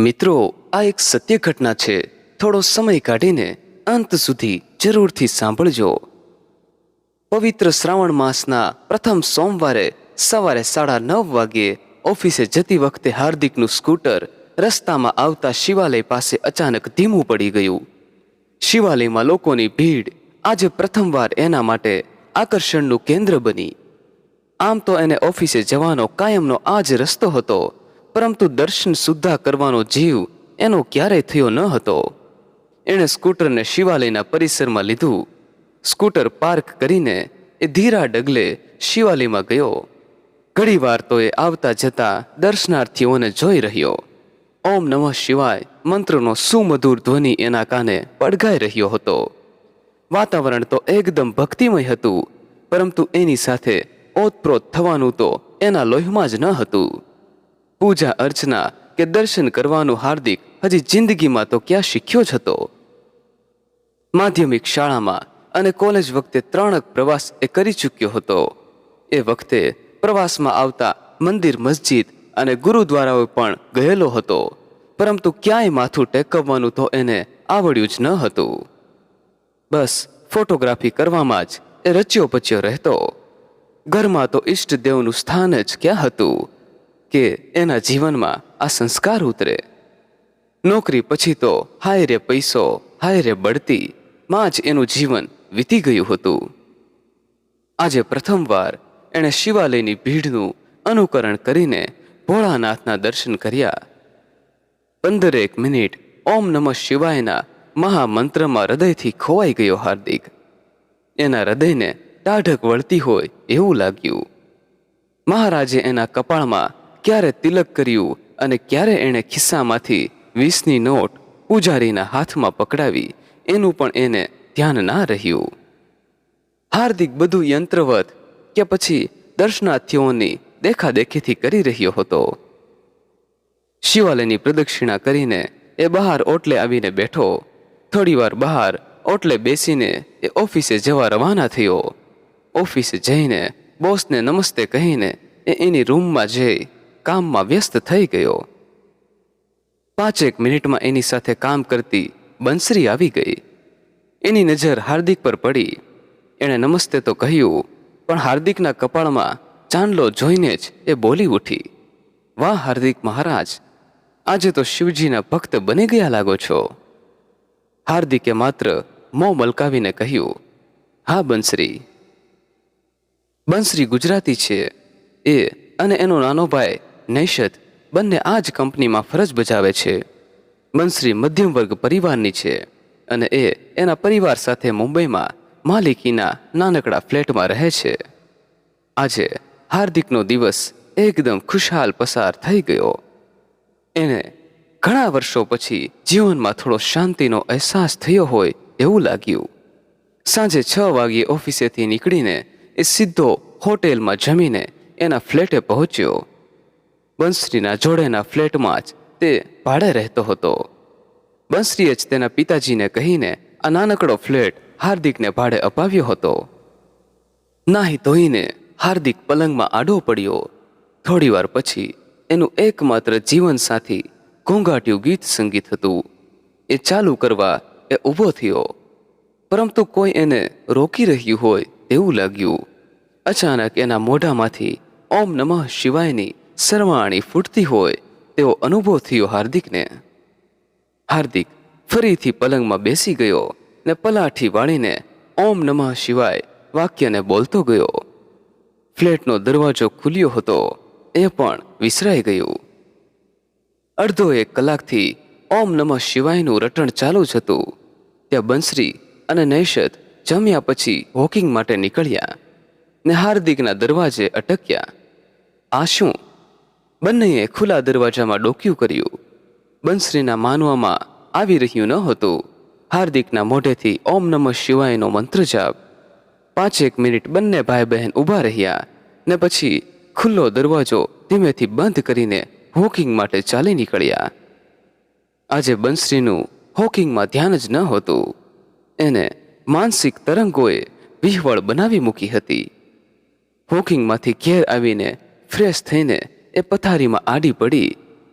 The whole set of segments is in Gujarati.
મિત્રો, આ એક સત્ય ઘટના છે. થોડો સમય કાઢીને અંત સુધી જરૂરથી સાંભળજો. પવિત્ર શ્રાવણ માસના પ્રથમ સોમવારે સવારે સાડા નવ વાગ્યે ઓફિસે જતી વખતે હાર્દિકનું સ્કૂટર રસ્તામાં આવતા શિવાલય પાસે અચાનક ધીમું પડી ગયું. શિવાલયમાં લોકોની ભીડ આજે પ્રથમવાર એના માટે આકર્ષણનું કેન્દ્ર બની. આમ તો એને ઓફિસે જવાનો કાયમનો આ જ રસ્તો હતો. પરંતુ દર્શન સુદ્ધા કરવાનો જીવ એનો ક્યારેય થયો ન હતો. એણે સ્કૂટરને શિવાલયના પરિસરમાં લીધું. સ્કૂટર પાર્ક કરીને એ ધીરા ડગલે શિવાલયમાં ગયો. ઘણીવાર તો એ આવતા જતા દર્શનાર્થીઓને જોઈ રહ્યો. ઓમ નમઃ શિવાય મંત્રનો સુમધુર ધ્વનિ એના કાને પડઘાઈ રહ્યો હતો. વાતાવરણ તો એકદમ ભક્તિમય હતું, પરંતુ એની સાથે ઓતપ્રોત થવાનું તો એના લોહીમાં જ ન હતું. પૂજા અર્ચના કે દર્શન કરવાનું હાર્દિક હજી જિંદગીમાં તો ક્યાં શીખ્યો જ હતો. માધ્યમિક શાળામાં અને કોલેજ વખતે ત્રણક પ્રવાસ એ કરી ચૂક્યો હતો. એ વખતે પ્રવાસમાં આવતા મંદિર, મસ્જિદ અને ગુરુદ્વારાઓ પણ ગયેલો હતો. પરંતુ ક્યાંય માથું ટેકવવાનું તો એને આવડ્યું જ ન હતું. બસ ફોટોગ્રાફી કરવામાં જ એ રચ્યો પચ્યો રહેતો. ઘરમાં તો ઈષ્ટદેવનું સ્થાન જ ક્યાં હતું? કે એના જીવનમાં આ સંસ્કાર ઉતરે. નોકરી પછી તો હાય રે પૈસો, હાય રે બળતી માં જ એનું જીવન વીતી ગયું હતું. આજે પ્રથમવાર એણે શિવાલયની ભીડનું અનુકરણ કરીને ભોળાનાથના દર્શન કર્યા. પંદરેક મિનિટ ઓમ નમઃ શિવાયના મહામંત્રમાં હૃદયથી ખોવાઈ ગયો હાર્દિક. એના હૃદયને ટાઢક વળતી હોય એવું લાગ્યું. મહારાજે એના કપાળમાં ક્યારે તિલક કર્યું અને ક્યારે એણે ખિસ્સામાંથી વીસની નોટ પૂજારીના હાથમાં પકડાવી, એનું પણ એને ધ્યાન ના રહ્યું. હાર્દિક બધું યંત્રવત કે પછી દર્શનાર્થીઓની દેખાદેખીથી કરી રહ્યો હતો. શિવાલયની પ્રદક્ષિણા કરીને એ બહાર ઓટલે આવીને બેઠો. થોડીવાર બહાર ઓટલે બેસીને એ ઓફિસે જવા રવાના થયો. ઓફિસે જઈને બોસને નમસ્તે કહીને એ એની રૂમમાં જઈ કામમાં વ્યસ્ત થઈ ગયો. પાંચેક મિનિટમાં એની સાથે કામ કરતી બંસરી આવી ગઈ. એની નજર હાર્દિક પર પડી. એણે નમસ્તે તો કહ્યું, પણ હાર્દિકના કપાળમાં ચાંદલો જોઈને જ એ બોલી ઉઠી. વાહ, હાર્દિક મહારાજ, આજે તો શિવજીના ભક્ત બની ગયા લાગો છો. હાર્દિકે માત્ર મોં મલકાવીને કહ્યું, હા, બંસરી. બંસરી ગુજરાતી છે. એ અને એનો નાનો ભાઈ નૈશદ બંને આ જ કંપનીમાં ફરજ બજાવે છે. બંશ્રી મધ્યમ વર્ગ પરિવારની છે અને એ એના પરિવાર સાથે મુંબઈમાં માલિકીના નાનકડા ફ્લેટમાં રહે છે. આજે હાર્દિકનો દિવસ એકદમ ખુશહાલ પસાર થઈ ગયો. એને ઘણા વર્ષો પછી જીવનમાં થોડો શાંતિનો અહેસાસ થયો હોય એવું લાગ્યું. સાંજે છ વાગ્યે ઓફિસેથી નીકળીને એ સીધો હોટેલમાં જમીને એના ફ્લેટે પહોંચ્યો. બંસરીના જોડેના ફ્લેટમાં જ તે ભાડે રહેતો હતો. બંસરીએ જ તેના પિતાજીને કહીને આ નાનકડો ફ્લેટ હાર્દિકને ભાડે અપાવ્યો હતો. નાહી ધોઈને હાર્દિક પલંગમાં આડો પડ્યો. થોડીવાર પછી એનું એકમાત્ર જીવનસાથી ઘોંઘાટ્યું ગીત સંગીત હતું. એ ચાલુ કરવા એ ઊભો થયો. પરંતુ કોઈ એને રોકી રહ્યું હોય તેવું લાગ્યું. અચાનક એના મોઢામાંથી ઓમ નમઃ શિવાયની સરવાણી ફૂટતી હોય તેવો અનુભવ થયો હાર્દિકને. હાર્દિક ફરીથી પલંગમાં બેસી ગયો ને પલાઠી વાળીને ઓમ નમઃ શિવાય વાક્યને બોલતો ગયો. ફ્લેટનો દરવાજો ખુલ્યો હતો, એ પણ વિસરાઈ ગયું. અડધો એક કલાકથી ઓમ નમઃ શિવાયનું રટણ ચાલુ જ હતું. ત્યાં બંસરી અને નૈશત જમ્યા પછી વોકિંગ માટે નીકળ્યા ને હાર્દિકના દરવાજે અટક્યા. આ શું? બંનેએ ખુલ્લા દરવાજામાં ડોક્યું કર્યું. બંસરીના માનવામાં આવી રહ્યું ન હતું. હાર્દિકના મોઢેથી ઓમ નમઃ શિવાયનો મંત્ર જાપ. પાંચેક મિનિટ બંને ભાઈ બહેન ઊભા રહ્યા ને પછી ખુલ્લો દરવાજો ધીમેથી બંધ કરીને હોકિંગ માટે ચાલી નીકળ્યા. આજે બંસરીનું હોકિંગમાં ધ્યાન જ ન હતું. એને માનસિક તરંગોએ વિહવળ બનાવી મૂકી હતી. હોકિંગમાંથી ઘેર આવીને ફ્રેશ થઈને એ પથારીમાં આડી પડી,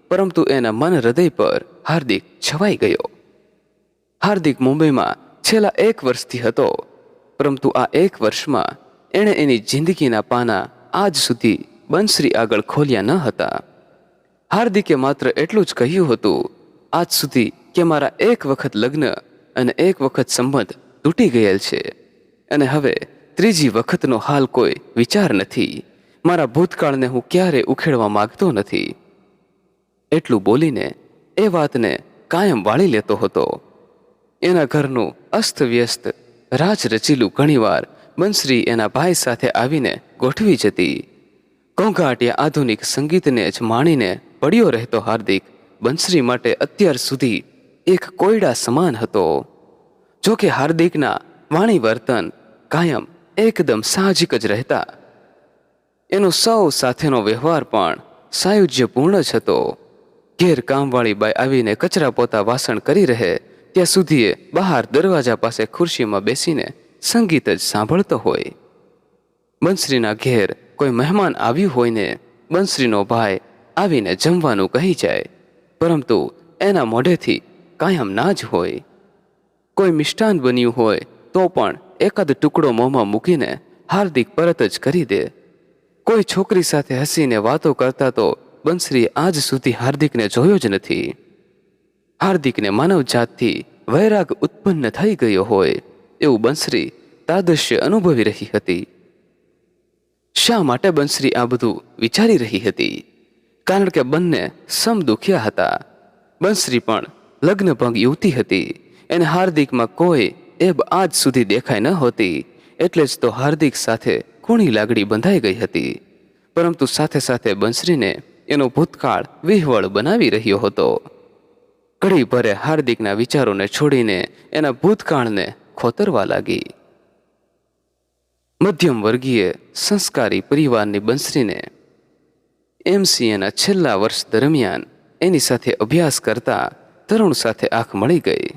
પરંતુ એના મન હૃદય પર હાર્દિક છવાઈ ગયો. હાર્દિક મુંબઈમાં છેલ્લા એક વર્ષથી હતો, પરંતુ આ એક વર્ષમાં એણે એની જિંદગીના પાના આજ સુધી બંસરી આગળ ખોલ્યા ન હતા. હાર્દિકે માત્ર એટલું જ કહ્યું હતું, આજ સુધી કે મારા એક વખત લગ્ન અને એક વખત સંબંધ તૂટી ગયેલ છે, અને હવે ત્રીજી વખતનો હાલ કોઈ વિચાર નથી. મારા ભૂતકાળને હું ક્યારે ઉખેડવા માંગતો નથી. એટલું બોલીને એ વાતને કાયમ વાળી લેતો હતો. એના ઘરનું અસ્તવ્યસ્ત રાજ રચીલું ઘણીવાર બંસરી એના ભાઈ સાથે આવીને ગોઠવી જતી. ઘોંઘાટિયા આધુનિક સંગીતને જ માણીને પડ્યો રહેતો હાર્દિક બંસરી માટે અત્યાર સુધી એક કોયડા સમાન હતો. જો કે હાર્દિકના વાણી વર્તન કાયમ એકદમ સાહજિક જ રહેતા એનો સૌ સાથેનો વ્યવહાર પણ સાયુજ્યપૂર્ણ જ હતો. ઘેર કામવાળી બાઈ આવીને કચરા પોતા વાસણ કરી રહે, ત્યાં સુધી બહાર દરવાજા પાસે ખુરશીમાં બેસીને સંગીત જ સાંભળતો હોય. બંસરીના ઘેર કોઈ મહેમાન આવ્યું હોય ને બંસરીનો ભાઈ આવીને જમવાનું કહી જાય, પરંતુ એના મોઢેથી કાયમ ના જ હોય. કોઈ મિષ્ટાન બન્યું હોય તો પણ એકાદ ટુકડો મોંમાં મૂકીને હાર્દિક પરત જ કરી દે. કોઈ છોકરી સાથે હસીને વાતો કરતા તો બંસરી આજ સુધી હાર્દિકને જોયો જ નથી. હાર્દિકને માનવ જાતથી વૈરાગ ઉત્પન્ન થઈ ગયો હોય એવું બંસરી તાદશ્ય અનુભવી રહી હતી. શા માટે બંસરી આ બધું વિચારી રહી હતી? કારણ કે બંને સમદુખ્યા હતા. બંસરી પણ લગ્નભંગ યુવતી હતી. એને હાર્દિકમાં કોઈ એબ આજ સુધી દેખાઈ ન હોતી. એટલે જ તો હાર્દિક સાથે કુણી લાગણી બંધાઈ ગઈ હતી. પરંતુ સાથે સાથે બંસરીને એનો ભૂતકાળ વિહવળ બનાવી રહ્યો હતો. કડી ભરે હાર્દિકના વિચારોને છોડીને એના ભૂતકાળને ખોતરવા લાગી. મધ્યમ વર્ગીય સંસ્કારી પરિવારની બંસરીને એમસીએના છેલ્લા વર્ષ દરમિયાન એની સાથે અભ્યાસ કરતા તરુણ સાથે આંખ મળી ગઈ.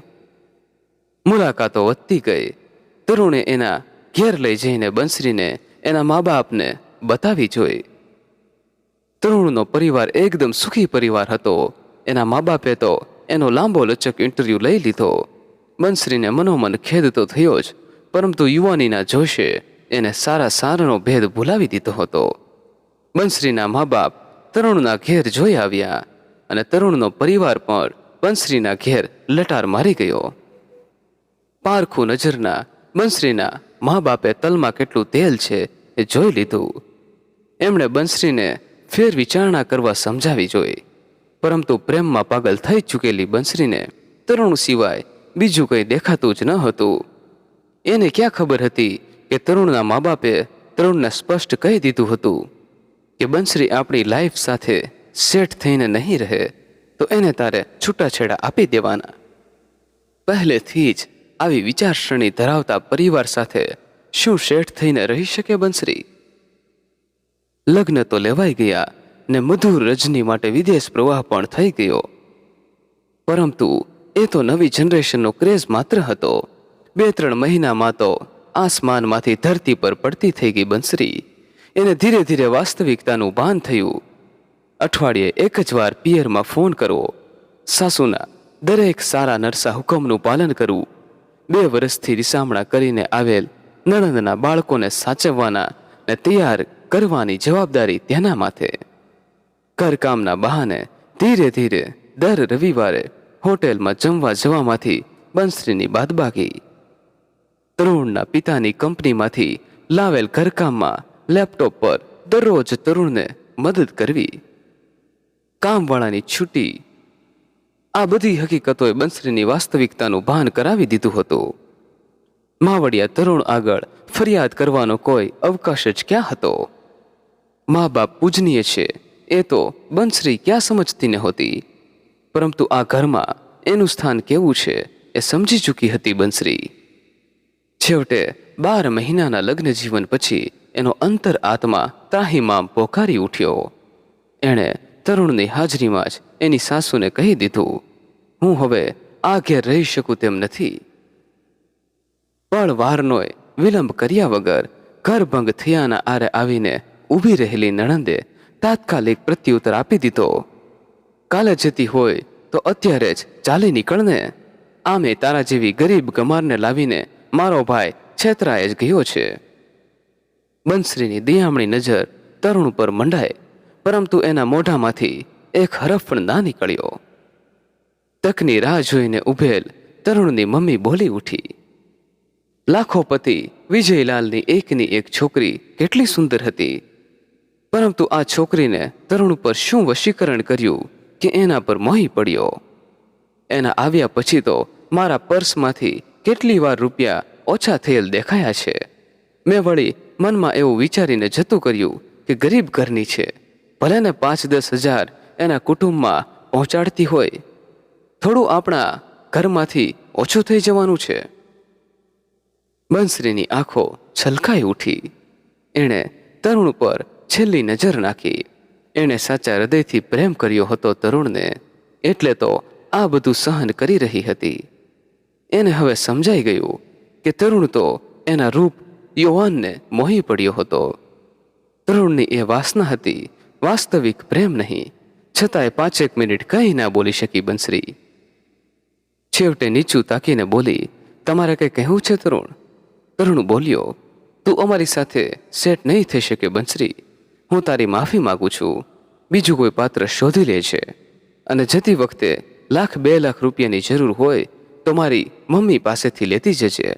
મુલાકાતો વધતી ગઈ. તરુણે એના ઘેર લઈ જઈને બંસરીને એના મા બાપને બતાવી જોઈ. તરુણનો પરિવાર એકદમ સુખી પરિવાર હતો. એના મા બાપે તો એનો લાંબો લચક ઇન્ટરવ્યૂ લઈ લીધો. બંસરીને મનોમન ખેદ તો થયો જ, પરંતુ યુવાનીના જોશે એને સારા સારનો ભેદ ભૂલાવી દીધો હતો. બંસરીના મા બાપ તરુણના ઘેર જોઈ આવ્યા અને તરુણનો પરિવાર પણ બંસરીના ઘેર લટાર મારી ગયો. પારખું નજરના બંસરીના મા બાપે તલમાં કેટલું તેલ છે એ જોઈ લીધું. એમણે બંસરીને ફેર વિચારણા કરવા સમજાવી જોઈ. પરંતુ પ્રેમમાં પાગલ થઈ ચૂકેલી બંસરીને તરુણ સિવાય બીજું કંઈ દેખાતું જ ન હતું. એને ક્યાં ખબર હતી કે તરુણના મા બાપે તરુણને સ્પષ્ટ કહી દીધું હતું કે બંસરી આપણી લાઈફ સાથે સેટ થઈને નહીં રહે, તો એને તારે છૂટાછેડા આપી દેવાના. પહેલેથી જ આવી વિચારસરણી ધરાવતા પરિવાર સાથે શું શેઠ થઈને રહી શકે બંસરી? લગ્ન તો લેવાઈ ગયા ને મધુર રજની માટે વિદેશ પ્રવાહ પણ થઈ ગયો. પરંતુ એ તો નવી જનરેશનનો ક્રેઝ માત્ર હતો. બે ત્રણ મહિનામાં તો આસમાનમાંથી ધરતી પર પડતી થઈ ગઈ બંસરી. એને ધીરે ધીરે વાસ્તવિકતાનું ભાન થયું. અઠવાડિયે એક જ વાર પિયરમાં ફોન કરવો. સાસુના દરેક સારા નરસા હુકમનું પાલન કરવું. બે વર્ષથી રિસામણા કરીને આવેલ નણંદના બાળકોને સાચવવાના ને તૈયાર કરવાની જવાબદારી તેના માથે. ઘરકામના બહાને ધીરે ધીરે દર રવિવારે હોટેલમાં જમવા જવામાંથી બંસરીની બાદબાકી તરુણના પિતાની કંપનીમાંથી લાવેલ ઘરકામમાં લેપટોપ પર દરરોજ તરુણને મદદ કરવી. કામવાળાની છૂટી આ બધી હકીકતોએ બંસરીની વાસ્તવિકતાનું ભાન કરાવી દીધું હતું. માવડિયા તરુણ આગળ ફરિયાદ કરવાનો કોઈ અવકાશ જ ક્યાં હતો? મા બાપ પૂજનીય છે, એ તો બંસરી ક્યાં સમજતી નહોતી પરંતુ આ ઘરમાં એનું સ્થાન કેવું છે, એ સમજી ચૂકી હતી બંસરી. છેવટે બાર મહિનાના લગ્ન જીવન પછી એનો અંતર આત્મા ત્રાહીમામ પોકારી ઉઠ્યો. એણે તરુણની હાજરીમાં જ એની સાસુને કહી દીધું, હું હવે આ ઘેર રહી શકું તેમ નથી. પણ વારનોય વિલંબ કર્યા વગર ઘરભંગ થયાના આરે આવીને ઊભી રહેલી નણંદે તાત્કાલિક પ્રત્યુત્તર આપી દીધો. કાલે જતી હોય તો અત્યારે જ ચાલી નીકળને. આમે તારા જેવી ગરીબ ગમારને લાવીને મારો ભાઈ છેતરાય જ ગયો છે. બંસરીની દિયામણી નજર તરુણ પર મંડાય પરંતુ એના મોઢામાંથી એક હરફ પણ ના નીકળ્યો. તકની રાહ જોઈને ઉભેલ તરુણની મમ્મી બોલી ઉઠી. લાખોપતિ વિજયલાલની એકની એક છોકરી કેટલી સુંદર હતી. પરંતુ આ છોકરીને તરુણ પર શું વશીકરણ કર્યું કે એના પર મોહી પડ્યો? એના આવ્યા પછી તો મારા પર્સમાંથી કેટલી વાર રૂપિયા ઓછા થયેલ દેખાયા છે. મેં વળી મનમાં એવું વિચારીને જતું કર્યું કે ગરીબ ઘરની છે. ભલે ને પાંચ દસ હજાર એના કુટુંબમાં પહોંચાડતી હોય. થોડું આપણા ઘરમાંથી ઓછું થઈ જવાનું છે. બંસરીની આંખો છલકાઈ ઉઠી. એણે તરુણ પર છેલ્લી નજર નાખી. એણે સાચા હૃદયથી પ્રેમ કર્યો હતો તરુણને, એટલે તો આ બધું સહન કરી રહી હતી. એને હવે સમજાઈ ગયું કે તરુણ તો એના રૂપ યુવાનને મોહી પડ્યો હતો. તરુણની એ વાસના હતી, વાસ્તવિક પ્રેમ નહીં છતાંય પાંચેક મિનિટ કંઈ ના બોલી શકી બંસરી. છેવટે નીચું તાકીને બોલી, તમારે કંઈ કહેવું છે તરુણ? તરુણ બોલ્યો, તું અમારી સાથે સેટ નહીં થઈ શકે બંસરી. હું તારી માફી માગું છું. બીજું કોઈ પાત્ર શોધી લે છે. અને જતી વખતે લાખ બે લાખ રૂપિયાની જરૂર હોય તો મારી મમ્મી પાસેથી લેતી જજે.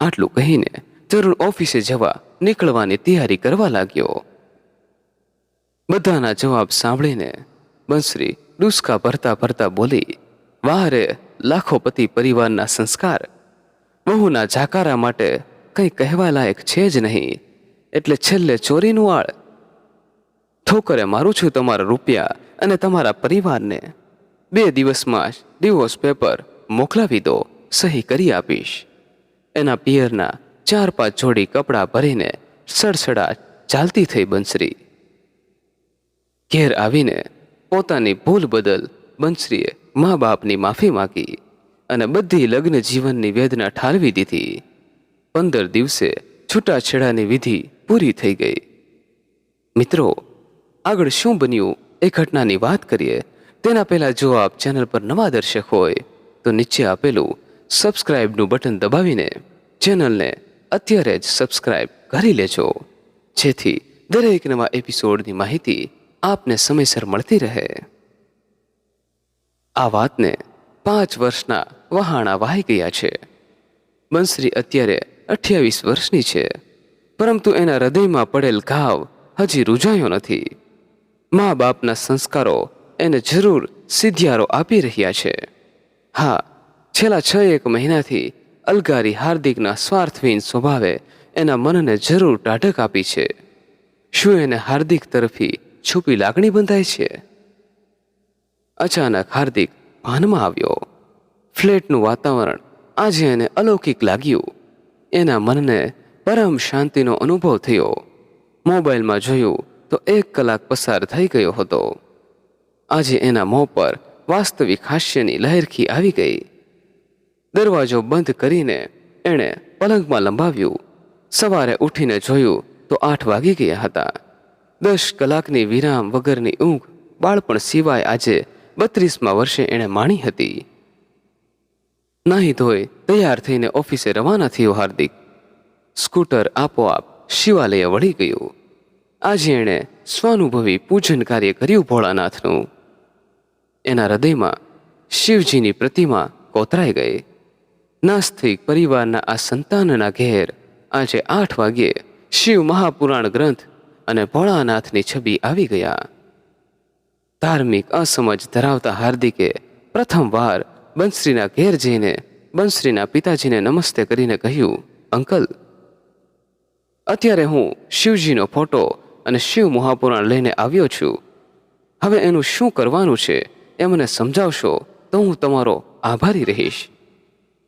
આટલું કહીને તરુણ ઓફિસે જવા નીકળવાની તૈયારી કરવા લાગ્યો. બધાના જવાબ સાંભળીને બંસરી ડુસકા ભરતા ભરતા બોલી વાહ રે લાખોપતિ પરિવારના સંસ્કાર. બહુના જાકારા માટે કંઈ કહેવા લાયક છે જ નહીં. એટલે છેલ્લે ચોરીનું આળ. ઠોકરે મારું છું તમારા રૂપિયા અને તમારા પરિવારને. બે દિવસમાં જ ડિવોર્સ પેપર મોકલાવી દો, સહી કરી આપીશ. એના પિયરના ચાર પાંચ જોડી કપડાં ભરીને સડસડા ચાલતી થઈ બંસરી. ઘેર આવીને પોતાની ભૂલ બદલ બંસરીએ મા બાપની માફી માગી અને બધી લગ્ન જીવનની વેદના ઠાલવી દીધી. પંદર દિવસે છૂટાછેડાની વિધિ પૂરી થઈ ગઈ. મિત્રો, આગળ શું બન્યું એ ઘટનાની વાત કરીએ. તેના પહેલાં જો આપ ચેનલ પર નવા દર્શક હોય, તો નીચે આપેલું સબસ્ક્રાઇબનું બટન દબાવીને ચેનલને અત્યારે જ સબસ્ક્રાઇબ કરી લેજો. જેથી દરેક નવા એપિસોડની માહિતી આપને સમયસર મળતી રહે. આ વાતને પાંચ વર્ષના વહાણા વહાઈ ગયા છે. બંસરી અત્યારે અઠ્યાવીસ વર્ષની છે, પરંતુ એના હૃદયમાં પડેલ ઘાવ હજી રૂજાયો નથી. મા બાપના સંસ્કારો એને જરૂર સિદ્ધિયારો આપી રહ્યા છે. હા, છેલ્લા છ એક મહિનાથી અલગારી હાર્દિકના સ્વાર્થહીન સ્વભાવે એના મનને જરૂર ટાઢક આપી છે. શું એને હાર્દિક તરફી છુપી લાગણી બંધાય છે. અચાનક હાર્દિક ભાનમાં આવ્યો. ફ્લેટનું વાતાવરણ આજે એને અલૌકિક લાગ્યું. એના મનને પરમ શાંતિનો અનુભવ થયો. મોબાઈલમાં જોયું તો એક કલાક પસાર થઈ ગયો હતો. આજે એના મોં પર વાસ્તવિક હાસ્યની લહેરખી આવી ગઈ. દરવાજો બંધ કરીને એણે પલંગમાં લંબાવ્યું. સવારે ઉઠીને જોયું તો આઠ વાગી ગયા હતા. દસ કલાકની વિરામ વગરની ઊંઘ બાળપણ સિવાય આજે બત્રીસમાં વર્ષે એણે માણી હતી. નાહી ધોઈ તૈયાર થઈને ઓફિસે રવાના થયો હાર્દિક. સ્કૂટર આપોઆપ શિવાલયે વળી ગયું. આજે એણે સ્વાનુભવી પૂજન કાર્ય કર્યું ભોળાનાથનું. એના હૃદયમાં શિવજીની પ્રતિમા કોતરાઈ ગઈ. નાસ્તિક પરિવારના આ સંતાનના ઘેર આજે આઠ વાગ્યે શિવ મહાપુરાણ ગ્રંથ અને ભોળાનાથની છબી આવી ગયા. ધાર્મિક અસમજ ધરાવતા હાર્દિકે પ્રથમવાર બંશ્રીના ઘેર જઈને બંશ્રીના પિતાજીને નમસ્તે કરીને કહ્યું, અંકલ, અત્યારે હું શિવજીનો ફોટો અને શિવ મહાપુરાણ લઈને આવ્યો છું. હવે એનું શું કરવાનું છે એ મને સમજાવશો તો હું તમારો આભારી રહીશ.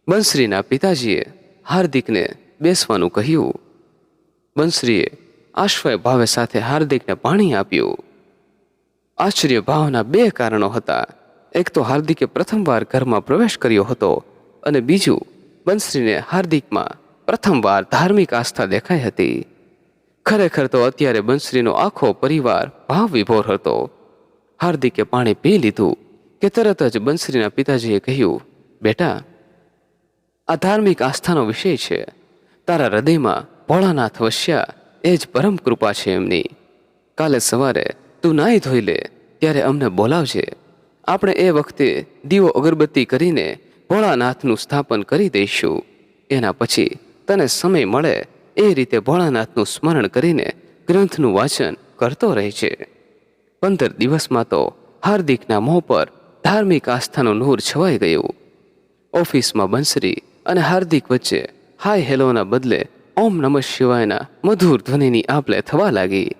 બંશ્રીના પિતાજીએ હાર્દિકને બેસવાનું કહ્યું. બંસરીએ આશ્વય ભાવે સાથે હાર્દિકને પાણી આપ્યું. આશ્ચર્ય ભાવના બે કારણો હતા. એક તો હાર્દિકે પ્રથમવાર ઘરમાં પ્રવેશ કર્યો હતો અને બીજું બંશ્રીને હાર્દિકમાં પ્રથમવાર ધાર્મિક આસ્થા દેખાઈ હતી. ખરેખર તો અત્યારે બંશ્રીનો આખો પરિવાર ભાવ વિભોર હતો. હાર્દિકે પાણી પી લીધું કે તરત જ બંશ્રીના પિતાજીએ કહ્યું, બેટા, આ ધાર્મિક આસ્થાનો વિષય છે. તારા હૃદયમાં ભોળાનાથ વસ્યા એ જ પરમ કૃપા છે એમની. કાલે સવારે તું નાહી ધોઈ લે, ત્યારે અમને બોલાવજે. આપણે એ વખતે દીવો અગરબત્તી કરીને ભોળાનાથનું સ્થાપન કરી દઈશું. એના પછી તને સમય મળે એ રીતે ભોળાનાથનું સ્મરણ કરીને ગ્રંથનું વાંચન કરતો રહે છે પંદર દિવસમાં તો હાર્દિકના મોં પર ધાર્મિક આસ્થાનું નૂર છવાઈ ગયું. ઓફિસમાં બંસરી અને હાર્દિક વચ્ચે હાય હેલોના બદલે ઓમ નમઃ શિવાયના મધુર ધ્વનિની આપલે થવા લાગી.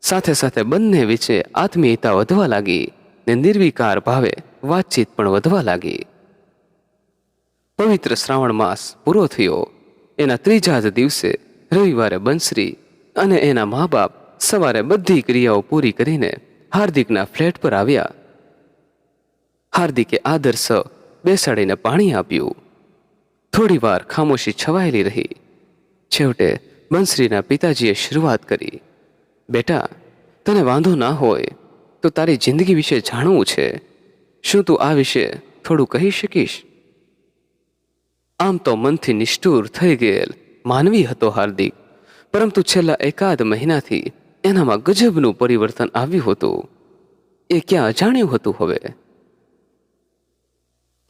સાથે સાથે બંને વિશે આત્મીયતા વધવા લાગી ને નિર્વિકાર ભાવે વાતચીત પણ વધવા લાગી. પવિત્ર શ્રાવણ માસ પૂરો થયો. એના ત્રીજા જ દિવસે રવિવારે બંસરી અને એના મા બાપ સવારે બધી ક્રિયાઓ પૂરી કરીને હાર્દિકના ફ્લેટ પર આવ્યા. હાર્દિકે આદર્શ બેસાડીને પાણી આપ્યું. થોડી વાર ખામોશી છવાયેલી રહી. છેવટે બંસરીના પિતાજીએ શરૂઆત કરી. બેટા, તને વાંધો ના હોય, તો તારી જિંદગી વિશે જાણવું છે. શું તું આ વિશે થોડું કહી શકીશ? આમ તો મનથી નિષ્ઠુર થઈ ગયેલ માનવી હતો હાર્દિક. પરંતુ છેલ્લા એકાદ મહિનાથી એનામાં ગજબનું પરિવર્તન આવ્યું હતું. એ ક્યાં અજાણ્યું હતું હવે?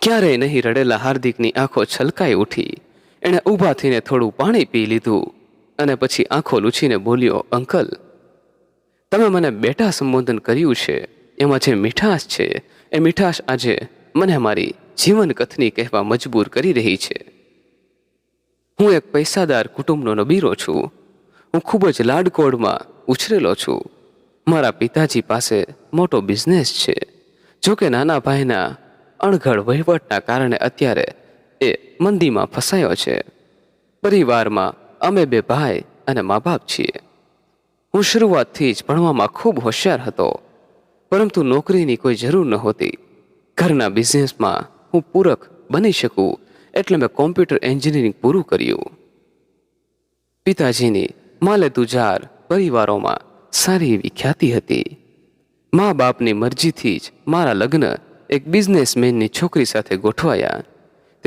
ક્યારેય નહીં રડેલા હાર્દિકની આંખો છલકાઈ ઉઠી. એણે ઊભા થઈને થોડું પાણી પી લીધું અને પછી આંખો લૂછીને બોલ્યો, અંકલ, તમે મને બેટા સંબોધન કર્યું છે. એમાં જે મીઠાશ છે, એ મીઠાશ આજે મને મારી જીવન કથની કહેવા મજબૂર કરી રહી છે. હું એક પૈસાદાર કુટુંબનો નબીરો છું. હું ખૂબ જ લાડકોડમાં ઉછરેલો છું. મારા પિતાજી પાસે મોટો બિઝનેસ છે. જોકે નાના ભાઈના અણઘડ વહીવટના કારણે અત્યારે એ મંદીમાં ફસાયો છે. પરિવારમાં અમે બે ભાઈ અને મા બાપ છીએ. હું શરૂઆતથી જ ભણવામાં ખૂબ હોશિયાર હતો, પરંતુ નોકરીની કોઈ જરૂર નહોતી. ઘરના બિઝનેસમાં હું પૂરક બની શકું એટલે મેં કોમ્પ્યુટર એન્જિનિયરિંગ પૂરું કર્યું. પિતાજીની માલે તુજાર પરિવારોમાં સારી એવી ખ્યાતિ હતી. મા બાપની મરજીથી જ મારા લગ્ન એક બિઝનેસમેનની છોકરી સાથે ગોઠવાયા.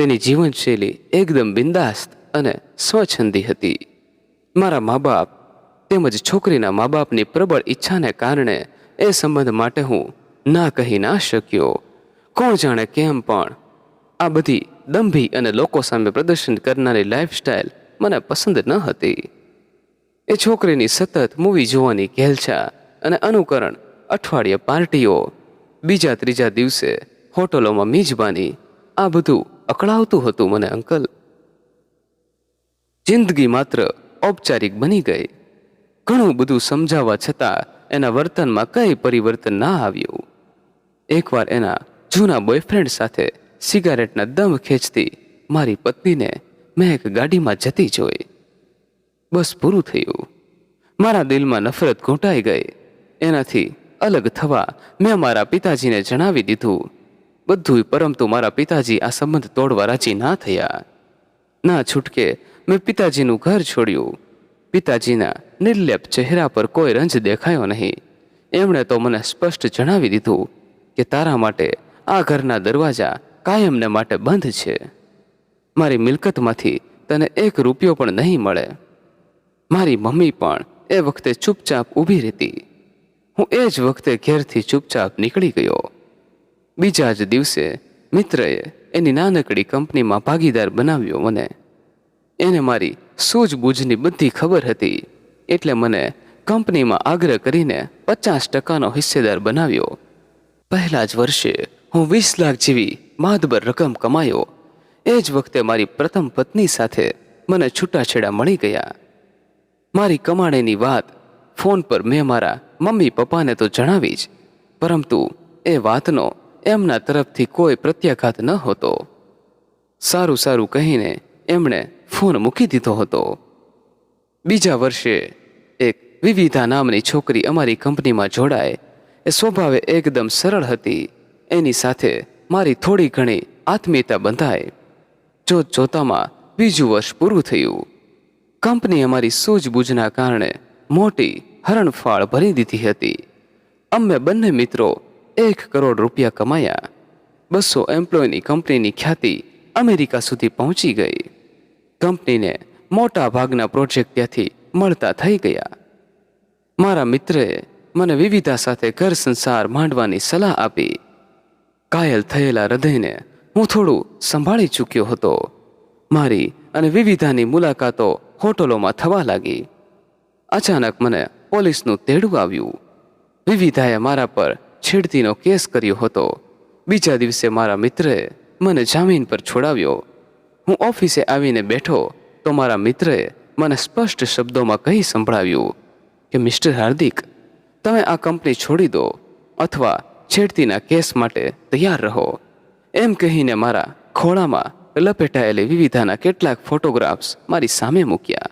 તેની જીવનશૈલી એકદમ બિંદાસ્ત અને સ્વચ્છંદી હતી. મારા મા બાપ તેમજ છોકરીના મા બાપની પ્રબળ ઈચ્છાને કારણે એ સંબંધ માટે હું ના કહી ના શક્યો. કોણ જાણે કેમ પણ આ બધી દંભી અને લોકો સામે પ્રદર્શન કરનારી લાઈફસ્ટાઈલ મને પસંદ ન હતી. એ છોકરીની સતત મૂવી જોવાની ઘેલછા અને અનુકરણ, અઠવાડિયે પાર્ટીઓ, બીજા ત્રીજા દિવસે હોટલોમાં મિજબાની, આ બધું અકળાવતું હતું મને, અંકલ. જિંદગી માત્ર ઔપચારિક બની ગઈ. ઘણું બધું સમજાવવા છતાં એના વર્તનમાં કંઈ પરિવર્તન ના આવ્યું. એકવાર એના જૂના બોયફ્રેન્ડ સાથે સિગારેટના દમ ખેંચતી મારી પત્નીને મેં એક ગાડીમાં જતી જોઈ. બસ પૂરું થયું. મારા દિલમાં નફરત ઘૂંટાઈ ગઈ. એનાથી અલગ થવા મેં મારા પિતાજીને જણાવી દીધું. બધુંય, પરંતુ મારા પિતાજી આ સંબંધ તોડવા રાજી ના થયા. ના છૂટકે મેં પિતાજીનું ઘર છોડ્યું. પિતાજીના નિર્લેપ ચહેરા પર કોઈ રંજ દેખાયો નહીં. એમણે તો મને સ્પષ્ટ જણાવી દીધું કે તારા માટે આ ઘરના દરવાજા કાયમને માટે બંધ છે. મારી મિલકતમાંથી તને એક રૂપિયો પણ નહીં મળે. મારી મમ્મી પણ એ વખતે ચૂપચાપ ઊભી રહેતી. હું એ જ વખતે ઘેરથી ચૂપચાપ નીકળી ગયો. બીજા જ દિવસે મિત્રએ એની નાનકડી કંપનીમાં ભાગીદાર બનાવ્યો મને. એને મારી સૂઝબૂઝની બધી ખબર હતી, એટલે મને કંપનીમાં આગ્રહ કરીને પચાસ ટકાનો હિસ્સેદાર બનાવ્યો. પહેલા જ વર્ષે હું વીસ લાખ જેવી માદબર રકમ કમાયો. એ જ વખતે મારી પ્રથમ પત્ની સાથે મને છૂટાછેડા મળી ગયા. મારી કમાણીની વાત ફોન પર મેં મારા મમ્મી પપ્પાને તો જણાવી જ, પરંતુ એ વાતનો એમના તરફથી કોઈ પ્રત્યાઘાત ન હતો. સારું સારું કહીને એમણે ફોન મૂકી દીધો હતો. બીજા વર્ષે એક વિવિધા નામની છોકરી અમારી કંપનીમાં જોડાય. એ સ્વભાવે એકદમ સરળ હતી. એની સાથે મારી થોડી ઘણી આત્મીયતા બંધાય. જોત જોતામાં બીજું વર્ષ પૂરું થયું. કંપની અમારી સૂઝબૂઝના કારણે મોટી હરણફાળ ભરી દીધી હતી. અમે બંને મિત્રો એક કરોડ રૂપિયા કમાયા. બસો એમ્પ્લોયની કંપનીની ખ્યાતિ અમેરિકા સુધી પહોંચી ગઈ. કંપનીને મોટા ભાગના પ્રોજેક્ટ ત્યાંથી મળતા થઈ ગયા. મારા મિત્રએ મને વિવિધા સાથે ઘર સંસાર માંડવાની સલાહ આપી. કાયલ થયેલા હૃદયને હું થોડું સંભાળી ચૂક્યો હતો. મારી અને વિવિધાની મુલાકાતો હોટલોમાં થવા લાગી. અચાનક મને પોલીસનું તેડું આવ્યું. વિવિધાએ મારા પર છેડતીનો કેસ કર્યો હતો. બીજા દિવસે મારા મિત્રએ મને જામીન પર છોડાવ્યો. હું ઓફિસે આવીને બેઠો તો મારા મિત્રએ મને સ્પષ્ટ શબ્દોમાં કહી સંભળાવ્યું કે, મિસ્ટર હાર્દિક, તમે આ કંપની છોડી દો અથવા છેડતીના કેસ માટે તૈયાર રહો. એમ કહીને મારા ખોળામાં લપેટાયેલી વિવિધાના કેટલાક ફોટોગ્રાફ્સ મારી સામે મૂક્યા.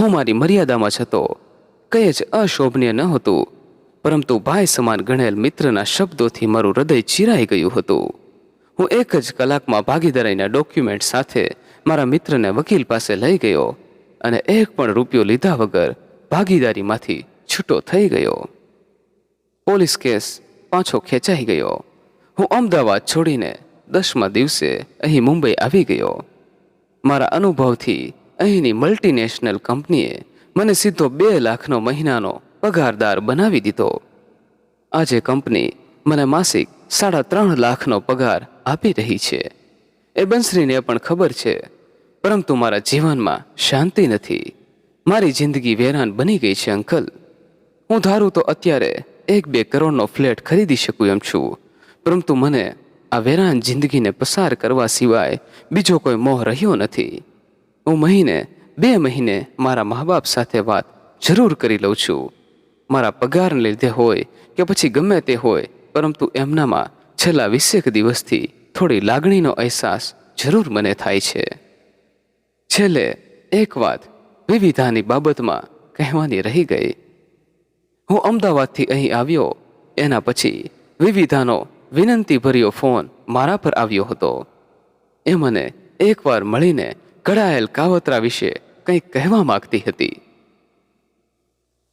હું મારી મર્યાદામાં છતો કંઈ જ અશોભનીય ન હતું. પરંતુ ભાઈ સમાન ગણેલ મિત્રના શબ્દોથી મારું હૃદય ચીરાઈ ગયું હતું. હું એક જ કલાકમાં ભાગીદારીના ડોક્યુમેન્ટ સાથે મારા મિત્રને વકીલ પાસે લઈ ગયો અને એક પણ રૂપિયો લીધા વગર ભાગીદારીમાંથી છૂટો થઈ ગયો. પોલીસ કેસ પાછો ખેંચાઈ ગયો. હું અમદાવાદ છોડીને દસમા દિવસે અહીં મુંબઈ આવી ગયો. મારા અનુભવથી અહીંની મલ્ટીનેશનલ કંપનીએ મને સીધો બે લાખનો મહિનાનો પગારદાર બનાવી દીધો. આજે કંપની મને માસિક સાડા ત્રણ લાખનો પગાર આપી રહી છે. એ બંસરીને પણ ખબર છે, પરંતુ મારા જીવનમાં શાંતિ નથી. મારી જિંદગી વેરાન બની ગઈ છે, અંકલ. હું ધારું તો અત્યારે એક બે કરોડનો ફ્લેટ ખરીદી શકું એમ છું, પરંતુ મને આ વેરાન જિંદગીને પસાર કરવા સિવાય બીજો કોઈ મોહ રહ્યો નથી. હું મહિને બે મહિને મારા મા બાપ સાથે વાત જરૂર કરી લઉં છું. મારા પગારને લીધે હોય કે પછી ગમે તે હોય, પરંતુ એમનામાં છેલ્લા વીસેક દિવસથી થોડી લાગણીનો અહેસાસ જરૂર મને થાય છે. છેલ્લે એક વાત વિવિધાની બાબતમાં કહેવાની રહી ગઈ. હું અમદાવાદથી અહીં આવ્યો, એના પછી વિવિધાનો વિનંતીભર્યો ફોન મારા પર આવ્યો હતો. એ મને એકવાર મળીને ઘડાયેલ કાવતરા વિશે કંઈક કહેવા માગતી હતી.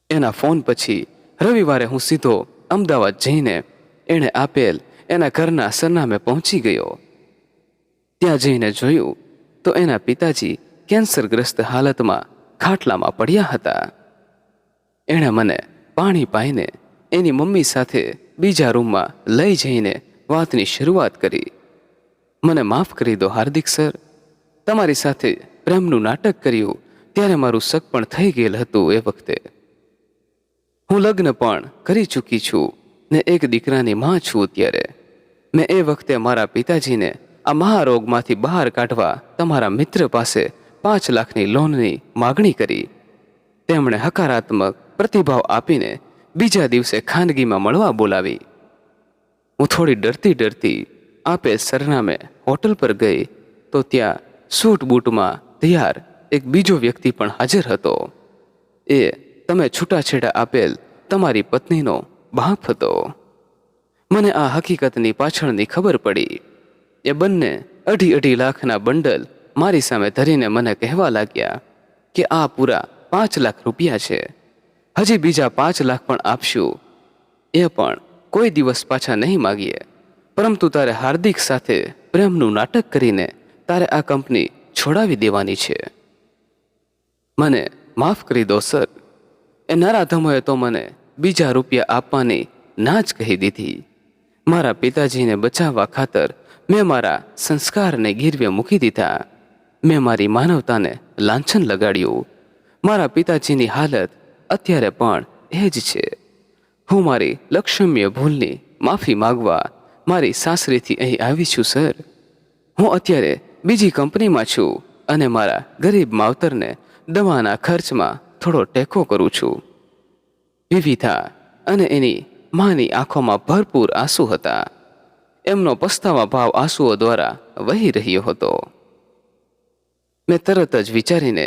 એના ફોન પછી રવિવારે હું સીધો અમદાવાદ જઈને એણે આપેલ એના ઘરના સરનામે પહોંચી ગયો. ત્યાં જઈને જોયું તો એના પિતાજી કેન્સરગ્રસ્ત હાલતમાં ખાટલામાં પડ્યા હતા. એણે મને પાણી પાઈને એની મમ્મી સાથે બીજા રૂમમાં લઈ જઈને વાતની શરૂઆત કરી. મને માફ કરી દો હાર્દિક સર. તમારી સાથે પ્રેમનું નાટક કર્યું, ત્યારે મારું શક પણ થઈ ગયેલ હતું એ વખતે. હું લગ્ન પણ કરી ચૂકી છું ને એક દીકરાની માં છું અત્યારે. મેં એ વખતે મારા પિતાજીને આ મહારોગમાંથી બહાર કાઢવા તમારા મિત્ર પાસે પાંચ લાખની લોનની માગણી કરી. તેમણે હકારાત્મક પ્રતિભાવ આપીને બીજા દિવસે ખાનગીમાં મળવા બોલાવી. હું થોડી ડરતી ડરતી આપે સરનામે હોટલ પર ગઈ તો ત્યાં સૂટ બૂટમાં તૈયાર એક બીજો વ્યક્તિ પણ હાજર હતો. એ તમે છૂટાછેડા આપેલ તમારી પત્નીનો બાપ હતો. મને આ હકીકતની પાછળની ખબર પડી. એ બંને અઢી અઢી લાખના બંડલ મારી સામે ધરીને મને કહેવા લાગ્યા કે આ પૂરા પાંચ લાખ રૂપિયા છે. હજી બીજા પાંચ લાખ પણ આપશું. એ પણ કોઈ દિવસ પાછા નહીં માગીએ. પરંતુ તારે હાર્દિક સાથે પ્રેમનું નાટક કરીને તારે આ કંપની છોડાવી દેવાની છે. મને માફ કરી દો, સર. એ નરાધમોએ તો મને બીજા રૂપિયા આપવાની ના જ કહી દીધી. મારા પિતાજીને બચાવવા ખાતર મેં મારા સંસ્કારને ગીરવે મૂકી દીધા. મેં મારી માનવતાને લાંછન લગાડ્યું. મારા પિતાજીની હાલત અત્યારે પણ એ જ છે. હું મારી લક્ષ્મ્ય ભૂલની માફી માગવા મારી સાસરીથી અહીં આવી છું, સર. હું અત્યારે બીજી કંપનીમાં છું અને મારા ગરીબ માવતરને દવાના ખર્ચમાં થોડો ટેકો કરું છું. વિવિધા અને એની માની આંખોમાં ભરપૂર આંસુ હતા. એમનો પસ્તાવા ભાવ આંસુઓ દ્વારા વહી રહ્યો હતો. મેં તરત જ વિચારીને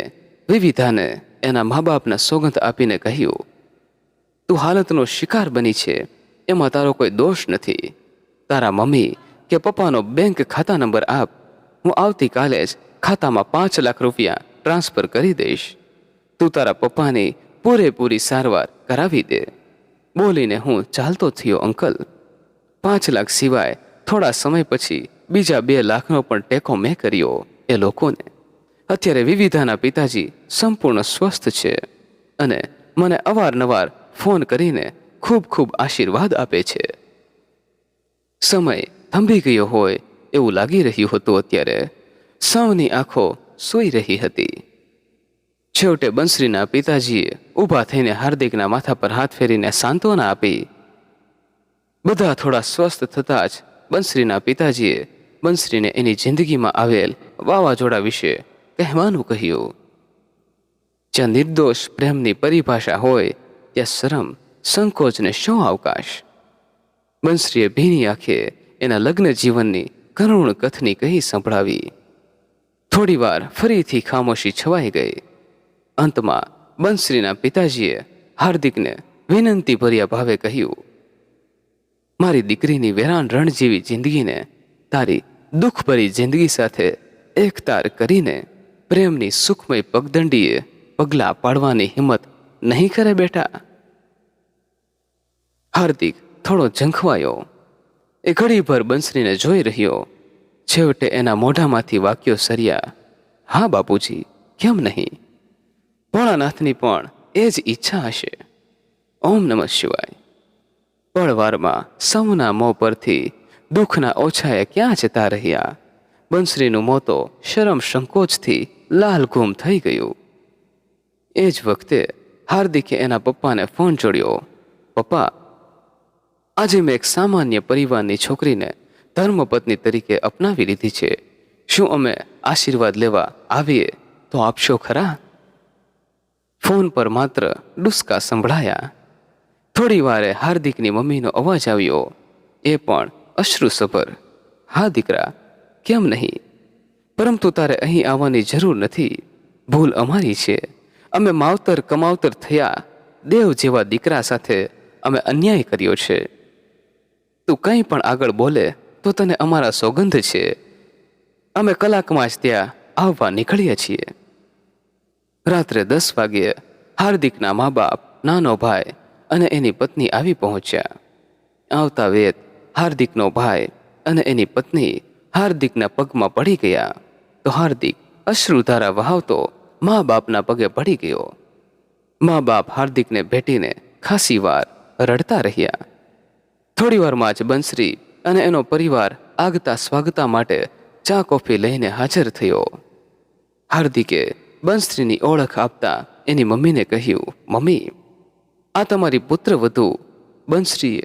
વિવિધાને એના મા બાપને સોગંદ આપીને કહ્યું, તું હાલતનો શિકાર બની છે. એમાં તારો કોઈ દોષ નથી. તારા મમ્મી કે પપ્પાનો બેંક ખાતા નંબર આપ. હું આવતીકાલે જ ખાતામાં પાંચ લાખ રૂપિયા ટ્રાન્સફર કરી દઈશ. તું તારા પપ્પાની પૂરેપૂરી સારવાર કરાવી દે. બોલીને હું ચાલતો થયો, અંકલ. પાંચ લાખ સિવાય થોડા સમય પછી બીજા બે લાખનો પણ ટેકો મેં કર્યો એ લોકોને. અત્યારે વિવિધાના પિતાજી સંપૂર્ણ સ્વસ્થ છે અને મને અવારનવાર ફોન કરીને ખૂબ ખૂબ આશીર્વાદ આપે છે. સમય થંભી ગયો હોય એવું લાગી રહ્યું હતું અત્યારે. સૌની આંખો સૂઈ રહી હતી. છેવટે બંસરીના પિતાજીએ ઊભા થઈને હાર્દિકના માથા પર હાથ ફેરીને સાંત્વના આપી. બધા થોડા સ્વસ્થ થતાં જ બંસરીના પિતાજીએ બંસરીને એની જિંદગીમાં આવેલ વાવાઝોડા વિશે કહેવાનું કહ્યું. જ્યાં નિર્દોષ પ્રેમની પરિભાષા હોય, ત્યાં શરમ સંકોચને શું અવકાશ? બંસરીએ ભીની આંખે એના લગ્ન જીવનની કરુણ કથની કહી સંભળાવી. થોડીવાર ફરીથી ખામોશી છવાઈ ગઈ. અંતમાં બંશ્રીના પિતાજીએ હાર્દિકને વિનંતી ભર્યા ભાવે કહ્યું, મારી દીકરીની વેરાન રણ જેવી જિંદગીને તારી દુઃખભરી જિંદગી સાથે એકતાર કરીને પ્રેમની સુખમય પગદંડીએ પગલાં પાડવાની હિંમત નહીં કરે બેટા. હાર્દિક થોડો ઝંખવાયો. એ ઘડીભર બંસરીને જોઈ રહ્યો. છેવટે એના મોઢામાંથી વાક્યો સર્યા, હા બાપુજી, કેમ નહીં? ભોળાનાથની પણ એ જ ઈચ્છા હશે. ઓમ નમઃ શિવાય. પળવારમાં સૌના મોં પરથી દુઃખના ઓછાએ ક્યાં જતા રહ્યા? બંસરીનું મોં તો શરમ સંકોચથી લાલ ગુમ થઈ ગયું. એ જ વખતે હાર્દિકે એના પપ્પાને ફોન જોડ્યો. પપ્પા, આજે મેં એક સામાન્ય પરિવારની છોકરીને ધર્મપત્ની તરીકે અપનાવી લીધી છે. શું અમે આશીર્વાદ લેવા આવીએ તો આપશો ખરા? ફોન પર માત્ર ડુસકા સંભળાયા. થોડી વારે હાર્દિકની મમ્મીનો અવાજ આવ્યો. એ પણ અશ્રુસભર હા, દીકરા, કેમ નહીં? પરંતુ તારે અહીં આવવાની જરૂર નથી. ભૂલ અમારી છે. અમે માવતર કમાવતર થયા. દેવ જેવા દીકરા સાથે અમે અન્યાય કર્યો છે. તું કંઈ પણ આગળ બોલે તો તને અમારા સોગંધ છે. અમે કલાકમાં જ ત્યાં આવવા નીકળીએ છીએ. રાત્રે દસ વાગ્યે હાર્દિકના મા બાપ નાનો ભાઈ અને એની પત્ની આવી પહોંચ્યા. આવતા વેત હાર્દિકનો ભાઈ અને એની પત્ની હાર્દિકના પગમાં પડી ગયા. તો હાર્દિક અશ્રુધારા વહાવતો મા બાપના પગે પડી ગયો. મા બાપ હાર્દિકને ભેટીને ખાસી વાર રડતા રહ્યા. થોડી વારમાં જ બંસરી અને એનો પરિવાર આગતા સ્વાગતા માટે ચા કોફી લઈને હાજર થયો. હાર્દિકે બંસરીની ઓળખ આપતા એની મમ્મીને કહ્યું, મમ્મી, આ તમારી પુત્રવધુ બંસરીએ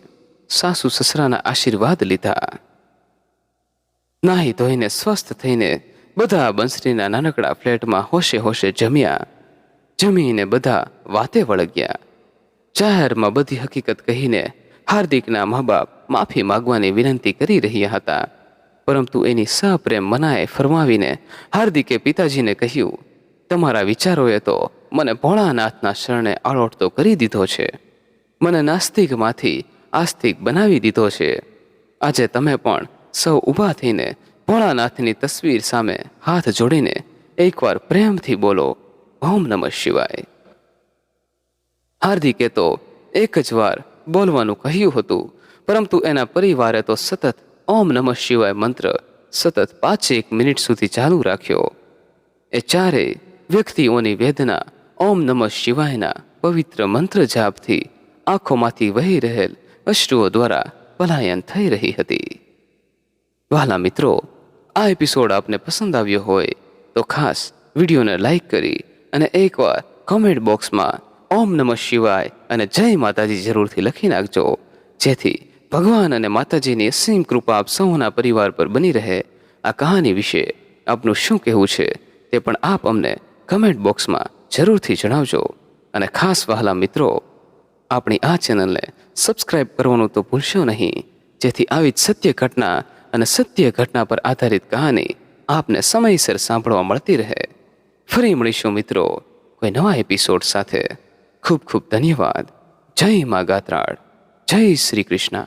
સાસુ સસરાના આશીર્વાદ લીધા. નાહી ધોઈને સ્વસ્થ થઈને બધા બંસરીના નાનકડા ફ્લેટમાં હોશે હોશે જમ્યા. જમીને બધા વાતે વળગ્યા. જાહેરમાં બધી હકીકત કહીને હાર્દિકના મા બાપ માફી માગવાની વિનંતી કરી રહ્યા હતા. પરંતુ એની સપ્રેમ મનાએ ફરમાવીને હાર્દિકે પિતાજીને કહ્યું તમારા વિચારોએ તો મને ભોળાનાથના શરણે આળોટતો કરી દીધો છે. મને નાસ્તિકમાંથી આસ્તિક બનાવી દીધો છે. આજે તમે પણ સૌ ઊભા થઈને ભોળાનાથની તસવીર સામે હાથ જોડીને એકવાર પ્રેમથી બોલો, ઓમ નમઃ શિવાય. હાર્દિકે તો એક જ વાર બોલવાનું કહ્યું હતું, પરંતુ એના પરિવારે તો સતત ઓમ નમઃ શિવાય મંત્ર સતત પાંચેક મિનિટ સુધી ચાલુ રાખ્યો. એ ચારેય વ્યક્તિઓની વેદના, ઓમ નમઃ શિવાયના પવિત્ર મંત્ર જાપથી આંખોમાંથી વહી રહેલ અશ્રુઓ દ્વારા પલાયન થઈ રહી હતી. વહાલા મિત્રો, આ એપિસોડ આપને પસંદ આવ્યો હોય તો ખાસ વિડીયોને લાઈક કરી અને એકવાર કોમેન્ટ બોક્સમાં ઓમ નમઃ શિવાય અને જય માતાજી જરૂરથી લખી નાખજો, જેથી ભગવાન અને માતાજીની અસીમ કૃપા આપ સૌના પરિવાર પર બની રહે. આ કહાની વિશે આપનું શું કહેવું છે તે પણ આપ અમને કમેન્ટ બોક્સમાં જરૂરથી જણાવજો. અને ખાસ વહાલા મિત્રો, આપણી આ ચેનલને સબસ્ક્રાઇબ કરવાનું તો ભૂલશો નહીં. જેથી આવી જ સત્ય ઘટના અને સત્ય ઘટના પર આધારિત કહાની આપને સમયસર સાંભળવા મળતી રહે. ફરી મળીશું મિત્રો, કોઈ નવા એપિસોડ સાથે. ખૂબ ખૂબ ધન્યવાદ. જય મા ગાત્રાળ. જય શ્રી કૃષ્ણ.